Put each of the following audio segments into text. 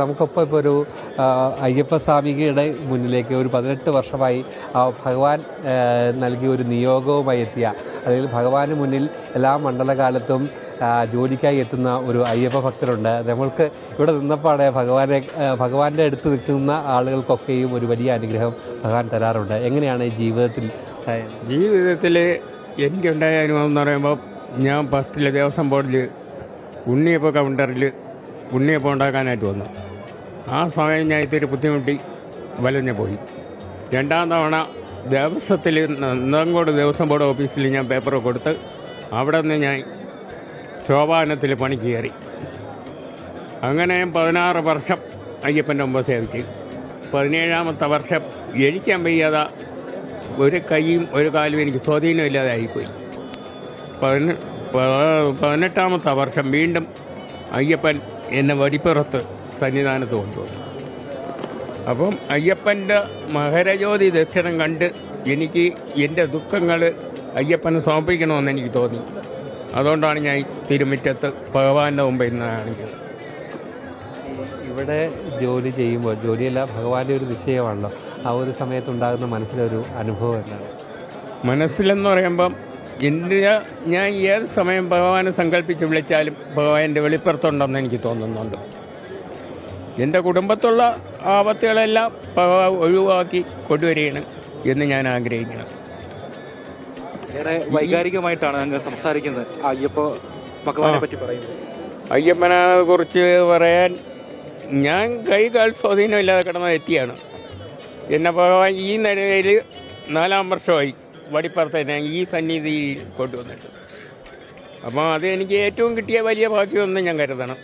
നമുക്കൊപ്പം ഇപ്പോൾ ഒരു അയ്യപ്പസ്വാമിയുടെ മുന്നിലേക്ക് ഒരു പതിനെട്ട് വർഷമായി ഭഗവാൻ നൽകിയ ഒരു നിയോഗവുമായി എത്തിയ അല്ലെങ്കിൽ ഭഗവാന് മുന്നിൽ എല്ലാ മണ്ഡലകാലത്തും ജോലിക്കായി എത്തുന്ന ഒരു അയ്യപ്പ ഭക്തരുണ്ട്. നമ്മൾക്ക് ഇവിടെ നിന്നപ്പാടെ ഭഗവാനെ ഭഗവാന്റെ അടുത്ത് നിൽക്കുന്ന ആളുകൾക്കൊക്കെയും ഒരു വലിയ അനുഗ്രഹം ഭഗവാൻ തരാറുണ്ട്. എങ്ങനെയാണ് ജീവിതത്തിൽ ജീവിതത്തിൽ എനിക്കുണ്ടായ അനുഭവം എന്ന് പറയുമ്പോൾ ഞാൻ ഫസ്റ്റിലെ ദേവസ്വം ബോർഡിൽ ഉണ്ണിയപ്പം കൗണ്ടറിൽ ഉണ്ണിയപ്പം ഉണ്ടാക്കാനായിട്ട് വന്നു. ആ സമയം ഞാൻ ഇത്തിരി ബുദ്ധിമുട്ടി. വലഞ്ഞു പോയി. രണ്ടാം തവണ ദേവസ്വത്തിൽ നന്ദങ്കോട് ദേവസ്വം ബോർഡ് ഓഫീസിൽ ഞാൻ പേപ്പർ കൊടുത്ത് അവിടെ നിന്ന് ഞാൻ ശോഭാനത്തിൽ പണി കയറി. അങ്ങനെ പതിനാറ് വർഷം അയ്യപ്പന്റെ മുമ്പ് സേവിച്ച്. പതിനേഴാമത്തെ വർഷം എഴിക്കാൻ വയ്യാതെ ഒരു കൈയും ഒരു കാലും എനിക്ക് സ്വാധീനമില്ലാതെ ആയിപ്പോയി. പതിന പതിനെട്ടാമത്തെ വർഷം വീണ്ടും അയ്യപ്പൻ എന്നെ വടിപ്പുറത്ത് സന്നിധാനത്ത് കൊണ്ടുവന്നു. അപ്പം അയ്യപ്പന്റെ മകരജ്യോതി ദർശനം കണ്ട് എനിക്ക് എന്റെ ദുഃഖങ്ങൾ അയ്യപ്പന് സമർപ്പിക്കണമെന്ന് എനിക്ക് തോന്നി. അതുകൊണ്ടാണ് ഞാൻ തിരുമുറ്റത്ത് ഭഗവാന്റെ മുമ്പ് കാണിച്ചത്. ഇവിടെ ജോലി ചെയ്യുമ്പോൾ ജോലിയല്ല ഭഗവാന്റെ ഒരു വിഷയമാണല്ലോ. ആ ഒരു സമയത്തുണ്ടാകുന്ന മനസ്സിലൊരു അനുഭവം എന്താണ്? മനസ്സിലെന്ന് പറയുമ്പം എന്റെ ഞാൻ ഏത് സമയം ഭഗവാനെ സങ്കല്പിച്ച് വിളിച്ചാലും ഭഗവാന്റെ വെളിപ്പുറത്തുണ്ടെന്ന് എനിക്ക് തോന്നുന്നുണ്ട്. എന്റെ കുടുംബത്തുള്ള ആപത്തുകളെല്ലാം ഒഴിവാക്കി കൊണ്ടുവരികയാണ് എന്ന് ഞാൻ ആഗ്രഹിക്കണം. ഏറെ വൈകാരികമായിട്ടാണ് ഞങ്ങൾ സംസാരിക്കുന്നത്. അയ്യപ്പ ഭഗവാനെ പറ്റി പറയുന്നത്. അയ്യപ്പനെ കുറിച്ച് പറയാൻ ഞാൻ കൈകാൽ സ്വാധീനമില്ലാതെ കിടന്ന വ്യക്തിയാണ്. എന്നെ ഭഗവാൻ ഈ നിലയിൽ നാലാം വർഷമായി വടിപ്പുറത്ത് ഞാൻ ഈ സന്നിധിയിൽ കൊണ്ടുവന്നിട്ട് അപ്പോൾ അത് എനിക്ക് ഏറ്റവും കിട്ടിയ വലിയ ഭാഗ്യമെന്ന് ഞാൻ കരുതണം.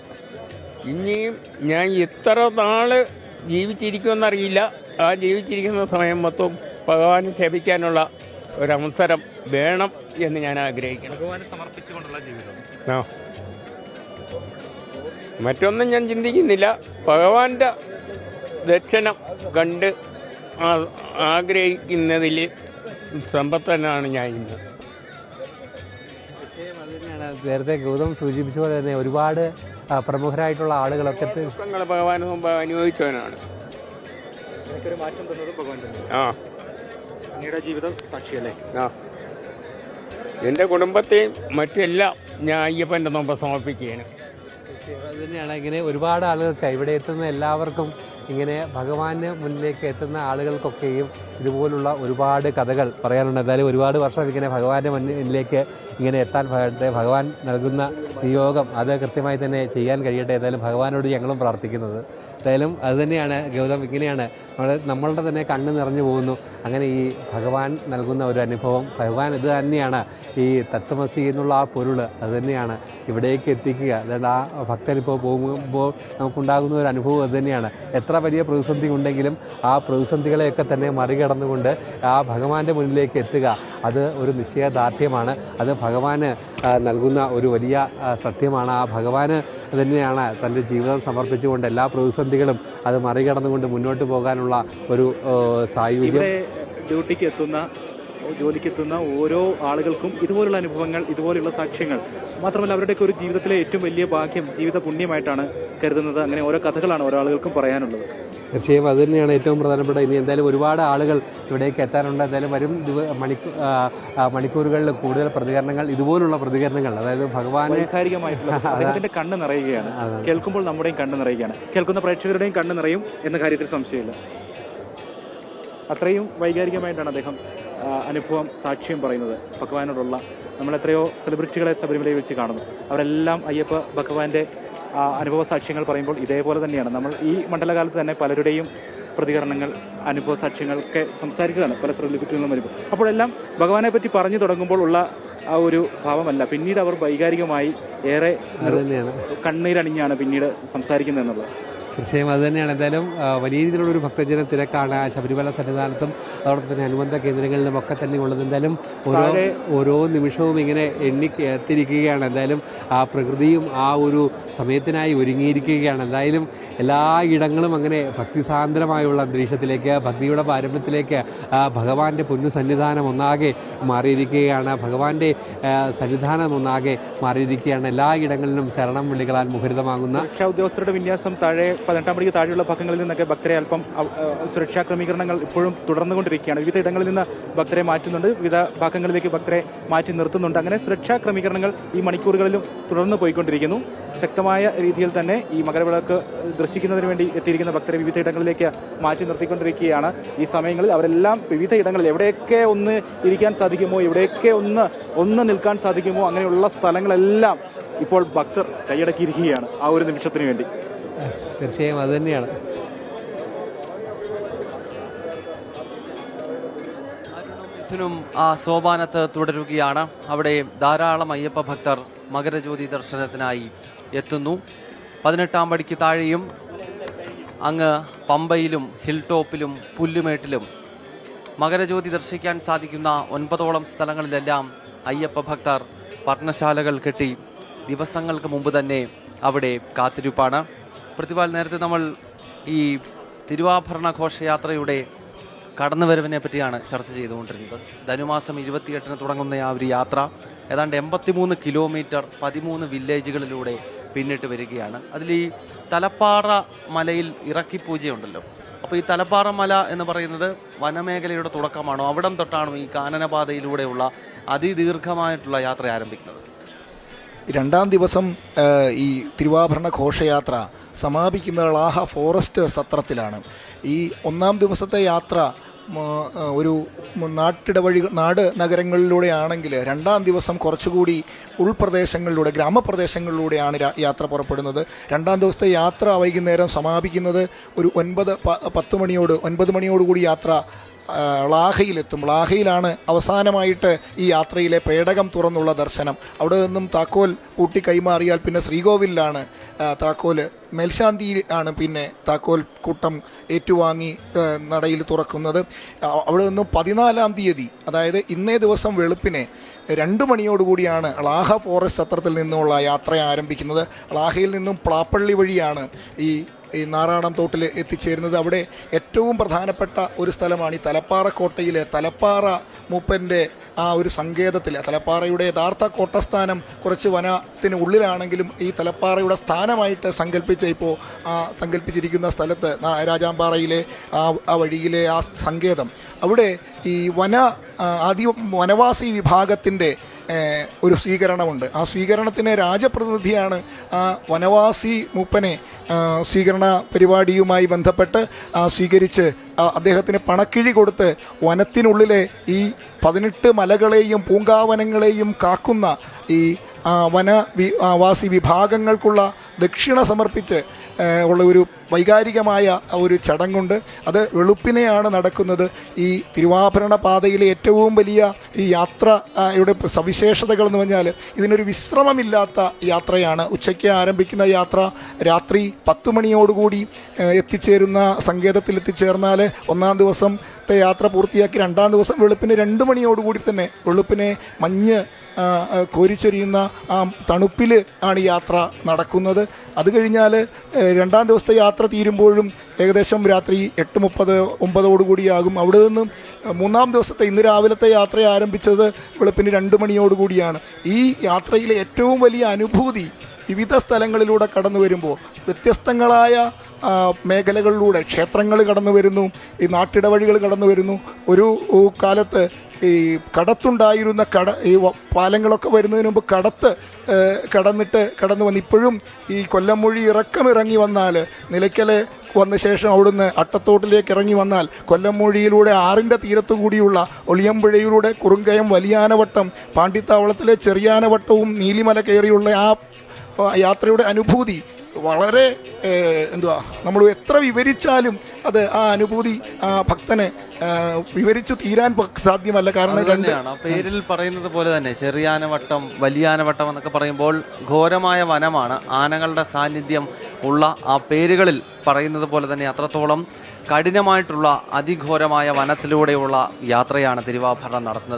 ഇനിയും ഞാൻ എത്ര നാൾ ജീവിച്ചിരിക്കുമെന്നറിയില്ല. ആ ജീവിച്ചിരിക്കുന്ന സമയം മൊത്തം ഭഗവാനെ സേവിക്കാനുള്ള ഒരവസരം വേണം എന്ന് ഞാൻ ആഗ്രഹിക്കുന്നു. ഭഗവാനെ സമർപ്പിച്ചുകൊണ്ടുള്ള ജീവിതം. ആ. മറ്റൊന്നും ഞാൻ ചിന്തിക്കുന്നില്ല. ഭഗവാന്റെ ദർശനം കണ്ട് ആഗ്രഹിക്കുന്നതിൽ സമ്പത്തനാണ് ഞാൻ ഇന്ന്. നേരത്തെ ഗൗതം സൂചിപ്പിച്ച പോലെ തന്നെ ഒരുപാട് പ്രമുഖരായിട്ടുള്ള ആളുകളൊക്കെ മുമ്പ് അനുഭവിച്ചവനാണ്. മാറ്റം തന്നത് ഭഗവാൻ ആ. അങ്ങയുടെ ജീവിതം സാക്ഷിയല്ലേ? ആ. എന്റെ കുടുംബത്തെയും മറ്റെല്ലാം ഞാൻ അയ്യപ്പന്റെ മുമ്പ് സമർപ്പിക്കുകയാണ്. അത് തന്നെയാണ്. ഇങ്ങനെ ഒരുപാട് ആളുകൾക്ക് ഇവിടെ എത്തുന്ന എല്ലാവർക്കും ഇങ്ങനെ ഭഗവാന് മുന്നിലേക്ക് എത്തുന്ന ആളുകൾക്കൊക്കെയും ഇതുപോലുള്ള ഒരുപാട് കഥകൾ പറയാനുണ്ട്. എന്തായാലും ഒരുപാട് വർഷം ഇങ്ങനെ ഭഗവാന്റെ മുന്നിലേക്ക് ഇങ്ങനെ എത്താൻ ഭഗ- ഭഗവാൻ നൽകുന്ന നിയോഗം അത് കൃത്യമായി തന്നെ ചെയ്യാൻ കഴിയട്ടെ. എന്തായാലും ഭഗവാനോട് ഞങ്ങളും പ്രാർത്ഥിക്കുന്നത്. എന്തായാലും അത് തന്നെയാണ് ഗൗതം ഇങ്ങനെയാണ്. നമ്മൾ നമ്മളുടെ തന്നെ കണ്ണ് നിറഞ്ഞു പോകുന്നു. അങ്ങനെ ഈ ഭഗവാൻ നൽകുന്ന ഒരു അനുഭവം ഭഗവാൻ ഇത് തന്നെയാണ്. ഈ തത്വമസി എന്നുള്ള ആ പൊരുൾ അത് തന്നെയാണ്. ഇവിടേക്ക് എത്തിക്കുക. അതായത് ആ ഭക്തനിപ്പോൾ പോകുമ്പോൾ നമുക്കുണ്ടാകുന്ന ഒരു അനുഭവം അത് തന്നെയാണ്. എത്ര വലിയ പ്രതിസന്ധി ഉണ്ടെങ്കിലും ആ പ്രതിസന്ധികളെയൊക്കെ തന്നെ മറികടന്നുകൊണ്ട് ആ ഭഗവാന്റെ മുന്നിലേക്ക് എത്തുക അത് ഒരു നിശ്ചയദാർഢ്യമാണ്. അത് ഭഗവാന് നൽകുന്ന ഒരു വലിയ സത്യമാണ്. ആ ഭഗവാന് തന്നെയാണ് തന്റെ ജീവിതം സമർപ്പിച്ചുകൊണ്ട് എല്ലാ പ്രതിസന്ധികളും അത് മറികടന്നുകൊണ്ട് മുന്നോട്ട് പോകാനുള്ള ഒരു സായുധ്യം. ഡ്യൂട്ടിക്ക് എത്തുന്ന ജോലിക്കെത്തുന്ന ഓരോ ആളുകൾക്കും ഇതുപോലുള്ള അനുഭവങ്ങൾ ഇതുപോലെയുള്ള സാക്ഷ്യങ്ങൾ മാത്രമല്ല അവരുടെയൊക്കെ ഒരു ജീവിതത്തിലെ ഏറ്റവും വലിയ ഭാഗ്യം ജീവിത പുണ്യമായിട്ടാണ് കരുതുന്നത്. അങ്ങനെ ഓരോ കഥകളാണ് ഓരോ ആളുകൾക്കും പറയാനുള്ളത്. തീർച്ചയായും അത് തന്നെയാണ് ഏറ്റവും പ്രധാനപ്പെട്ട. ഇനി എന്തായാലും ഒരുപാട് ആളുകൾ ഇവിടേക്ക് എത്താനുണ്ട്. എന്തായാലും വരും ദിവ- മണിക്കൂ മണിക്കൂറുകളിൽ കൂടുതൽ പ്രതികരണങ്ങൾ ഇതുപോലുള്ള പ്രതികരണങ്ങൾ. അതായത് ഭഗവാന് അദ്ദേഹത്തിന്റെ കണ്ണ് നിറയുകയാണ്. കേൾക്കുമ്പോൾ നമ്മുടെയും കണ്ണ് നിറയുകയാണ്. കേൾക്കുന്ന പ്രേക്ഷകരുടെയും കണ്ണ് നിറയും എന്ന കാര്യത്തിൽ സംശയമില്ല. അത്രയും വൈകാരികമായിട്ടാണ് അദ്ദേഹം അനുഭവം സാക്ഷ്യം പറയുന്നത്. ഭഗവാനോടുള്ള നമ്മൾ എത്രയോ സെലിബ്രിറ്റികളെ ശബരിമലയിൽ വെച്ച് കാണുന്നു. അവരെല്ലാം അയ്യപ്പ ഭഗവാന്റെ അനുഭവ സാക്ഷ്യങ്ങൾ പറയുമ്പോൾ ഇതേപോലെ തന്നെയാണ്. നമ്മൾ ഈ മണ്ഡലകാലത്ത് തന്നെ പലരുടെയും പ്രതികരണങ്ങൾ അനുഭവ സാക്ഷ്യങ്ങളൊക്കെ സംസാരിച്ചതാണ് പല നിന്നും വരുമ്പോൾ അപ്പോഴെല്ലാം ഭഗവാനെ പറ്റി പറഞ്ഞു തുടങ്ങുമ്പോൾ ഉള്ള ആ ഒരു ഭാവമല്ല. പിന്നീട് അവർ വൈകാരികമായി ഏറെ കണ്ണീരണിഞ്ഞാണ് പിന്നീട് സംസാരിക്കുന്നത് എന്നുള്ളത്. തീർച്ചയായും അത് തന്നെയാണ്. എന്തായാലും വലിയ രീതിയിലുള്ള ഒരു ഭക്തജന തിരക്കാണ് ശബരിമല സന്നിധാനത്തും അതോടൊപ്പം തന്നെ അനുബന്ധ കേന്ദ്രങ്ങളിലും ഒക്കെ തന്നെ ഉള്ളത്. എന്തായാലും ഓരോ ഓരോ നിമിഷവും ഇങ്ങനെ എണ്ണി എത്തിയിരിക്കുകയാണ് എന്തായാലും ആ പ്രകൃതിയും ആ ഒരു സമയത്തിനായി ഒരുങ്ങിയിരിക്കുകയാണ്. എന്തായാലും എല്ലാ ഇടങ്ങളും അങ്ങനെ ഭക്തിസാന്ദ്രമായുള്ള അന്തരീക്ഷത്തിലേക്ക് ഭക്തിയുടെ പാരമ്പര്യത്തിലേക്ക് ഭഗവാന്റെ പൊന്നു സന്നിധാനം ഒന്നാകെ മാറിയിരിക്കുകയാണ്. ഭഗവാന്റെ സന്നിധാനം ഒന്നാകെ മാറിയിരിക്കുകയാണ്. എല്ലാ ഇടങ്ങളിലും ശരണം വിളികളാൽ മുഖരിതമാകുന്ന രക്ഷാ ഉദ്യോഗസ്ഥരുടെ വിന്യാസം താഴെ പതിനെട്ടാം മണിക്ക് താഴെയുള്ള ഭാഗങ്ങളിൽ നിന്നൊക്കെ ഭക്തരെ അല്പം സുരക്ഷാ ക്രമീകരണങ്ങൾ ഇപ്പോഴും തുടർന്നുകൊണ്ടിരിക്കുകയാണ്. വിവിധ ഇടങ്ങളിൽ നിന്ന് ഭക്തരെ മാറ്റുന്നുണ്ട്. വിവിധ ഭാഗങ്ങളിലേക്ക് ഭക്തരെ മാറ്റി നിർത്തുന്നുണ്ട്. അങ്ങനെ സുരക്ഷാ ക്രമീകരണങ്ങൾ ഈ മണിക്കൂറുകളിലും തുടർന്ന് പോയിക്കൊണ്ടിരിക്കുന്നു. ശക്തമായ രീതിയിൽ തന്നെ ഈ മകരവിളക്ക് ദർശിക്കുന്നതിന് വേണ്ടി എത്തിയിരിക്കുന്ന ഭക്തരെ വിവിധ ഇടങ്ങളിലേക്ക് മാറ്റി നിർത്തിക്കൊണ്ടിരിക്കുകയാണ്. ഈ സമയങ്ങളിൽ അവരെല്ലാം വിവിധ ഇടങ്ങളിൽ എവിടെയൊക്കെ ഒന്ന് ഇരിക്കാൻ സാധിക്കുമോ എവിടെയൊക്കെ ഒന്ന് ഒന്ന് നിൽക്കാൻ സാധിക്കുമോ അങ്ങനെയുള്ള സ്ഥലങ്ങളെല്ലാം ഇപ്പോൾ ഭക്തർ കൈയടക്കിയിരിക്കുകയാണ് ആ ഒരു നിമിഷത്തിന് വേണ്ടി. തീർച്ചയായും അത് തന്നെയാണ്. മിഥുനും ആ സോപാനത്ത് തുടരുകയാണ്. അവിടെ ധാരാളം അയ്യപ്പ ഭക്തർ മകരജ്യോതി ദർശനത്തിനായി എത്തുന്നു. പതിനെട്ടാം പടിക്ക് താഴെയും അങ്ങ് പമ്പയിലും ഹിൽ ടോപ്പിലും പുല്ലുമേട്ടിലും മകരജ്യോതി ദർശിക്കാൻ സാധിക്കുന്ന ഒൻപതോളം സ്ഥലങ്ങളിലെല്ലാം അയ്യപ്പ ഭക്തർ പർണശാലകൾ കെട്ടി ദിവസങ്ങൾക്ക് മുമ്പ് തന്നെ അവിടെ കാത്തിരിപ്പാണ്. പ്രതിപാൽ നേരത്തെ നമ്മൾ ഈ തിരുവാഭരണ ഘോഷയാത്രയുടെ കടന്നുവരവിനെ പറ്റിയാണ് ചർച്ച ചെയ്തുകൊണ്ടിരുന്നത് ധനുമാസം ഇരുപത്തിയെട്ടിന് തുടങ്ങുന്ന ആ ഒരു യാത്ര ഏതാണ്ട് എൺപത്തിമൂന്ന് കിലോമീറ്റർ പതിമൂന്ന് വില്ലേജുകളിലൂടെ പിന്നിട്ട് വരികയാണ്. അതിൽ ഈ തലപ്പാറ മലയിൽ ഇറക്കി പൂജയുണ്ടല്ലോ. അപ്പോൾ ഈ തലപ്പാറ മല എന്ന് പറയുന്നത് വനമേഖലയുടെ തുടക്കമാണോ? അവിടം തൊട്ടാണോ ഈ കാനനപാതയിലൂടെയുള്ള അതിദീർഘമായിട്ടുള്ള യാത്ര ആരംഭിക്കുന്നത്? രണ്ടാം ദിവസം ഈ തിരുവാഭരണ ഘോഷയാത്ര സമാപിക്കുന്ന ളാഹ ഫോറസ്റ്റ് സത്രത്തിലാണ്. ഈ ഒന്നാം ദിവസത്തെ യാത്ര ഒരു നാട്ടിടവഴി നാട് നഗരങ്ങളിലൂടെ ആണെങ്കിൽ രണ്ടാം ദിവസം കുറച്ചുകൂടി ഉൾപ്രദേശങ്ങളിലൂടെ ഗ്രാമപ്രദേശങ്ങളിലൂടെയാണ് യാത്ര പുറപ്പെടുന്നത്. രണ്ടാം ദിവസത്തെ യാത്ര വൈകുന്നേരം സമാപിക്കുന്നത് ഒരു ഒൻപത് പത്ത് മണിയോട് ഒൻപത് മണിയോടുകൂടി യാത്ര ളാഹയിലെത്തും ളാഹയിലാണ് അവസാനമായിട്ട് ഈ യാത്രയിലെ പേടകം തുറന്നുള്ള ദർശനം. അവിടെ നിന്നും താക്കോൽ പൂട്ടി കൈമാറിയാൽ പിന്നെ ശ്രീകോവിലാണ് താക്കോൽ മേൽശാന്തി ആണ് പിന്നെ താക്കോൽ കൂട്ടം ഏറ്റുവാങ്ങി നടയിൽ തുറക്കുന്നത്. അവിടെ നിന്നും പതിനാലാം തീയതി അതായത് ഇന്നേ ദിവസം വെളുപ്പിനെ രണ്ട് മണിയോടുകൂടിയാണ് ളാഹ ഫോറസ്റ്റ് സത്രത്തിൽ നിന്നുള്ള യാത്ര ആരംഭിക്കുന്നത്. ളാഹയിൽ നിന്നും പ്ലാപ്പള്ളി വഴിയാണ് ഈ ഈ നാറാണം തോട്ടിൽ എത്തിച്ചേരുന്നത് അവിടെ ഏറ്റവും പ്രധാനപ്പെട്ട ഒരു സ്ഥലമാണ് ഈ തലപ്പാറ കോട്ടയിലെ തലപ്പാറ മൂപ്പന്റെ ആ ഒരു സങ്കേതത്തിൽ തലപ്പാറയുടെ യഥാർത്ഥ കോട്ടസ്ഥാനം കുറച്ച് വനത്തിന് ഉള്ളിലാണെങ്കിലും ഈ തലപ്പാറയുടെ സ്ഥാനമായിട്ട് സങ്കല്പിച്ച ഇപ്പോൾ ആ സങ്കല്പിച്ചിരിക്കുന്ന സ്ഥലത്ത് രാജാമ്പാറയിലെ ആ ആ വഴിയിലെ ആ സങ്കേതം. അവിടെ ഈ വന ആദി വനവാസി വിഭാഗത്തിന്റെ ഒരു സ്വീകരണമുണ്ട്. ആ സ്വീകരണത്തിന് രാജപ്രതിനിധിയാണ് ആ വനവാസി മൂപ്പനെ സ്വീകരണ പരിപാടിയുമായി ബന്ധപ്പെട്ട് സ്വീകരിച്ച് അദ്ദേഹത്തിന് പണക്കിഴി കൊടുത്ത് വനത്തിനുള്ളിലെ ഈ പതിനെട്ട് മലകളെയും പൂങ്കാവനങ്ങളെയും കാക്കുന്ന ഈ വന വാസി വിഭാഗങ്ങൾക്കുള്ള ദക്ഷിണ സമർപ്പിച്ച് ഉള്ള ഒരു വൈകാരികമായ ഒരു ചടങ്ങുണ്ട്. അത് വെളുപ്പിനെയാണ് നടക്കുന്നത്. ഈ തിരുവാഭരണ പാതയിലെ ഏറ്റവും വലിയ ഈ യാത്രയുടെ സവിശേഷതകൾ എന്ന് പറഞ്ഞാൽ ഇതിനൊരു വിശ്രമമില്ലാത്ത യാത്രയാണ്. ഉച്ചയ്ക്ക് ആരംഭിക്കുന്ന യാത്ര രാത്രി പത്തു മണിയോടുകൂടി എത്തിച്ചേരുന്ന സങ്കേതത്തിൽ എത്തിച്ചേർന്നാൽ ഒന്നാം ദിവസം യാത്ര പൂർത്തിയാക്കി രണ്ടാം ദിവസം വെളുപ്പിന് രണ്ട് മണിയോടുകൂടി തന്നെ വെളുപ്പിനെ മഞ്ഞ് കോരിച്ചൊരിയുന്ന ആ തണുപ്പിൽ ആണ് യാത്ര നടക്കുന്നത്. അത് കഴിഞ്ഞാൽ രണ്ടാം ദിവസത്തെ യാത്ര തീരുമ്പോഴും ഏകദേശം രാത്രി എട്ട് മുപ്പത് ഒമ്പതോടുകൂടിയാകും അവിടെ നിന്നും മൂന്നാം ദിവസത്തെ ഇന്ന് രാവിലത്തെ യാത്ര ആരംഭിച്ചത് വെളുപ്പിന് രണ്ട് മണിയോടുകൂടിയാണ് ഈ യാത്രയിലെ ഏറ്റവും വലിയ അനുഭൂതി വിവിധ സ്ഥലങ്ങളിലൂടെ കടന്നു വരുമ്പോൾ വ്യത്യസ്തങ്ങളായ മേഖലകളിലൂടെ ക്ഷേത്രങ്ങൾ കടന്നു വരുന്നു ഈ നാട്ടിടവഴികൾ കടന്നു വരുന്നു. ഒരു കാലത്ത് ഈ കടത്തുണ്ടായിരുന്ന കട ഈ പാലങ്ങളൊക്കെ വരുന്നതിന് മുമ്പ് കടത്ത് കടന്നിട്ട് കടന്നു വന്ന് ഇപ്പോഴും ഈ കൊല്ലമൊഴി ഇറക്കം ഇറങ്ങി വന്നാൽ നിലയ്ക്കൽ വന്ന ശേഷം അവിടുന്ന് അട്ടത്തോട്ടിലേക്ക് ഇറങ്ങി വന്നാൽ കൊല്ലമൊഴിയിലൂടെ ആറിന്റെ തീരത്തു കൂടിയുള്ള ഒളിയമ്പുഴയിലൂടെ കുറുങ്കയം വലിയാനവട്ടം പാണ്ടിത്താവളത്തിലെ ചെറിയാനവട്ടവും നീലിമല കയറിയുള്ള ആ യാത്രയുടെ അനുഭൂതി വളരെ എന്തുവാ നമ്മൾ എത്ര വിവരിച്ചാലും അത് ആ അനുഭൂതി ആ ഭക്തന് വിവരിച്ചു തീരാൻ സാധ്യമല്ല. കാരണം തന്നെയാണ്. പേരിൽ പറയുന്നത് പോലെ തന്നെ ചെറിയാനവട്ടം വലിയാനവട്ടം എന്നൊക്കെ പറയുമ്പോൾ ഘോരമായ വനമാണ്. ആനകളുടെ സാന്നിധ്യം ഉള്ള ആ പേരുകളിൽ പറയുന്നത് പോലെ തന്നെ അത്രത്തോളം കഠിനമായിട്ടുള്ള അതിഘോരമായ വനത്തിലൂടെയുള്ള യാത്രയാണ് തിരുവാഭരണം നടത്തുന്നത്.